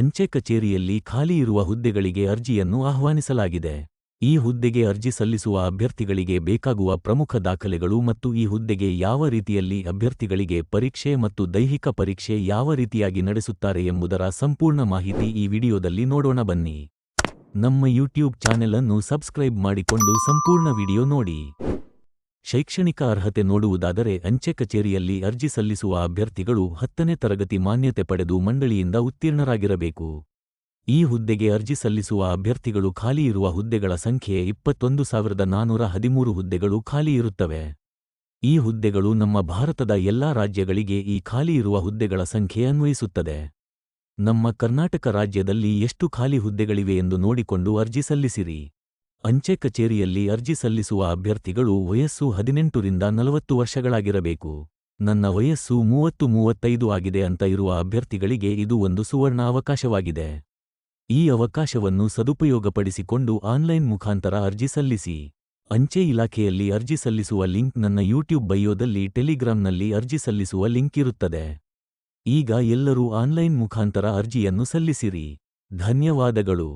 ಅಂಚೆ ಕಚೇರಿಯಲ್ಲಿ ಖಾಲಿ ಇರುವ ಹುದ್ದೆಗಳಿಗೆ ಅರ್ಜಿಯನ್ನು ಆಹ್ವಾನಿಸಲಾಗಿದೆ. ಈ ಹುದ್ದೆಗೆ ಅರ್ಜಿ ಸಲ್ಲಿಸುವ ಅಭ್ಯರ್ಥಿಗಳಿಗೆ ಬೇಕಾಗುವ ಪ್ರಮುಖ ದಾಖಲೆಗಳು ಮತ್ತು ಈ ಹುದ್ದೆಗೆ ಯಾವ ರೀತಿಯಲ್ಲಿ ಅಭ್ಯರ್ಥಿಗಳಿಗೆ ಪರೀಕ್ಷೆ ಮತ್ತು ದೈಹಿಕ ಪರೀಕ್ಷೆ ಯಾವ ರೀತಿಯಾಗಿ ನಡೆಸುತ್ತಾರೆ ಎಂಬುದರ ಸಂಪೂರ್ಣ ಮಾಹಿತಿ ಈ ವಿಡಿಯೋದಲ್ಲಿ ನೋಡೋಣ ಬನ್ನಿ. ನಮ್ಮ ಯೂಟ್ಯೂಬ್ ಚಾನೆಲ್ ಅನ್ನು ಸಬ್ಸ್ಕ್ರೈಬ್ ಮಾಡಿಕೊಂಡು ಸಂಪೂರ್ಣ ವಿಡಿಯೋ ನೋಡಿ. ಶೈಕ್ಷಣಿಕ ಅರ್ಹತೆ ನೋಡುವುದಾದರೆ ಅಂಚೆ ಕಚೇರಿಯಲ್ಲಿ ಅರ್ಜಿ ಸಲ್ಲಿಸುವ ಅಭ್ಯರ್ಥಿಗಳು ಹತ್ತನೇ ತರಗತಿ ಮಾನ್ಯತೆ ಪಡೆದು ಮಂಡಳಿಯಿಂದ ಉತ್ತೀರ್ಣರಾಗಿರಬೇಕು. ಈ ಹುದ್ದೆಗೆ ಅರ್ಜಿ ಸಲ್ಲಿಸುವ ಅಭ್ಯರ್ಥಿಗಳು ಖಾಲಿ ಇರುವ ಹುದ್ದೆಗಳ ಸಂಖ್ಯೆ ಇಪ್ಪತ್ತೊಂದು ಸಾವಿರದ ನಾನೂರ ಹದಿಮೂರು ಹುದ್ದೆಗಳು ಖಾಲಿ ಇರುತ್ತವೆ. ಈ ಹುದ್ದೆಗಳು ನಮ್ಮ ಭಾರತದ ಎಲ್ಲಾ ರಾಜ್ಯಗಳಿಗೆ ಈ ಖಾಲಿ ಇರುವ ಹುದ್ದೆಗಳ ಸಂಖ್ಯೆ ಅನ್ವಯಿಸುತ್ತದೆ. ನಮ್ಮ ಕರ್ನಾಟಕ ರಾಜ್ಯದಲ್ಲಿ ಎಷ್ಟು ಖಾಲಿ ಹುದ್ದೆಗಳಿವೆ ಎಂದು ನೋಡಿಕೊಂಡು ಅರ್ಜಿ ಸಲ್ಲಿಸಿರಿ. ಅಂಚೆ ಕಚೇರಿಯಲ್ಲಿ ಅರ್ಜಿ ಸಲ್ಲಿಸುವ ಅಭ್ಯರ್ಥಿಗಳು ವಯಸ್ಸು ಹದಿನೆಂಟರಿಂದ ನಲವತ್ತು ವರ್ಷಗಳಾಗಿರಬೇಕು. ನನ್ನ ವಯಸ್ಸು ಮೂವತ್ತು ಮೂವತ್ತೈದು ಆಗಿದೆ ಅಂತ ಇರುವ ಅಭ್ಯರ್ಥಿಗಳಿಗೆ ಇದು ಒಂದು ಸುವರ್ಣ ಅವಕಾಶವಾಗಿದೆ ಈ ಅವಕಾಶವನ್ನು ಸದುಪಯೋಗಪಡಿಸಿಕೊಂಡು ಆನ್ಲೈನ್ ಮುಖಾಂತರ ಅರ್ಜಿ ಸಲ್ಲಿಸಿ. ಅಂಚೆ ಇಲಾಖೆಯಲ್ಲಿ ಅರ್ಜಿ ಸಲ್ಲಿಸುವ ಲಿಂಕ್ ನನ್ನ ಯೂಟ್ಯೂಬ್ ಬಯೋದಲ್ಲಿ ಟೆಲಿಗ್ರಾಂನಲ್ಲಿ ಅರ್ಜಿ ಸಲ್ಲಿಸುವ ಲಿಂಕ್ ಇರುತ್ತದೆ. ಈಗ ಎಲ್ಲರೂ ಆನ್ಲೈನ್ ಮುಖಾಂತರ ಅರ್ಜಿಯನ್ನು ಸಲ್ಲಿಸಿರಿ. ಧನ್ಯವಾದಗಳು.